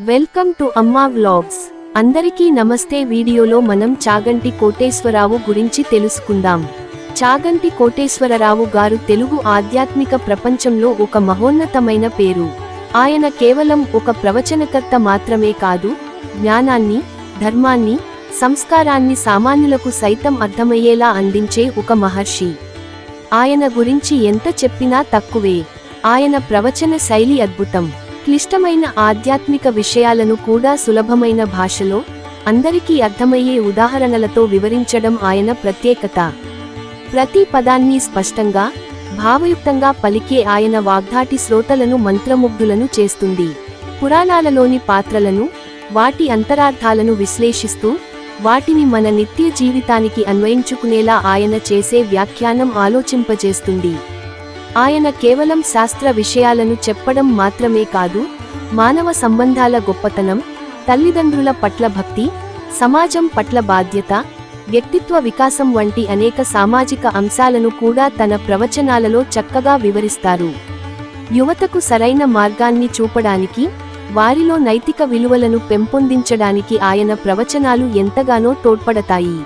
Welcome to అమ్మా vlogs. అందరికీ నమస్తే. వీడియోలో మనం చాగంటి కోటేశ్వరరావు గురించి తెలుసుకుందాం. చాగంటి కోటేశ్వరరావు గారు తెలుగు ఆధ్యాత్మిక ప్రపంచంలో ఒక మహోన్నతమైన పేరు. ఆయన కేవలం ఒక ప్రవచనకర్త మాత్రమే కాదు జ్ఞానాన్ని ధర్మాన్ని సంస్కారాన్ని సామాన్యులకు సైతం అర్థమయ్యేలా అందించే ఒక మహర్షి. ఆయన గురించి ఎంత చెప్పినా తక్కువే. ఆయన ప్రవచన శైలి అద్భుతం. క్లిష్టమైన ఆధ్యాత్మిక విషయాలను కూడా సులభమైన భాషలో అందరికీ అర్థమయ్యే ఉదాహరణలతో వివరించడం ఆయన ప్రత్యేకత. ప్రతి పదాన్ని స్పష్టంగా భావయుక్తంగా పలికే ఆయన వాగ్ధాటి శ్రోతలను మంత్రముగ్ధులను చేస్తుంది. పురాణాలలోని పాత్రలను వాటి అంతరార్థాలను విశ్లేషిస్తూ వాటిని మన నిత్య జీవితానికి అన్వయించుకునేలా ఆయన చేసే వ్యాఖ్యానం ఆలోచింపజేస్తుంది. ఆయన కేవలం శాస్త్ర విషయాలను చెప్పడం మాత్రమే కాదు మానవ సంబంధాల గొప్పతనం తల్లిదండ్రుల పట్ల భక్తి సమాజం పట్ల బాధ్యత వ్యక్తిత్వ వికాసం వంటి అనేక సామాజిక అంశాలను కూడా తన ప్రవచనాలలో చక్కగా వివరిస్తారు. యువతకు సరైన మార్గాన్ని చూపడానికి వారిలో నైతిక విలువలను పెంపొందించడానికి ఆయన ప్రవచనాలు ఎంతగానో తోడ్పడతాయి.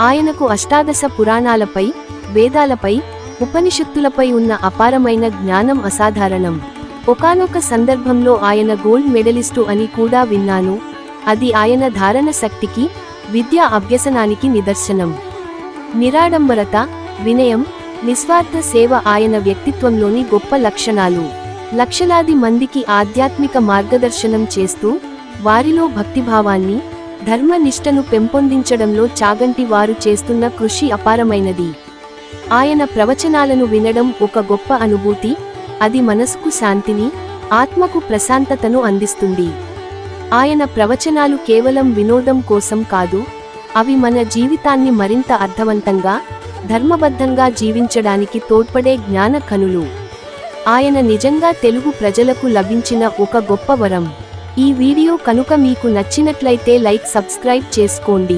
ఆయనకు అష్టాదశ పురాణాలపై వేదాలపై ఉపనిషత్తులపై ఉన్న అపారమైన జ్ఞానం అసాధారణం. ఒకానొక సందర్భంలో ఆయన గోల్డ్ మెడలిస్టు అని కూడా విన్నాను. అది ఆయన ధారణ శక్తికి విద్యా అభ్యసనానికి నిదర్శనం. నిరాడంబరత వినయం నిస్వార్థ సేవ ఆయన వ్యక్తిత్వంలోని గొప్ప లక్షణాలు. లక్షలాది మందికి ఆధ్యాత్మిక మార్గదర్శనం చేస్తూ వారిలో భక్తిభావాన్ని ధర్మనిష్టను పెంపొందించడంలో చాగంటి వారు చేస్తున్న కృషి అపారమైనది. ఆయన ప్రవచనాలను వినడం ఒక గొప్ప అనుభూతి అది మనసుకు శాంతిని ఆత్మకు ప్రశాంతతను అందిస్తుంది. ఆయన ప్రవచనాలు కేవలం వినోదం కోసం కాదు అవి మన జీవితాన్ని మరింత అర్థవంతంగా ధర్మబద్ధంగా జీవించడానికి తోడ్పడే జ్ఞాన కనులు. ఆయన నిజంగా తెలుగు ప్రజలకు లభించిన ఒక గొప్ప వరం. ఈ వీడియో కనుక మీకు నచ్చినట్లయితే లైక్ సబ్స్క్రైబ్ చేసుకోండి.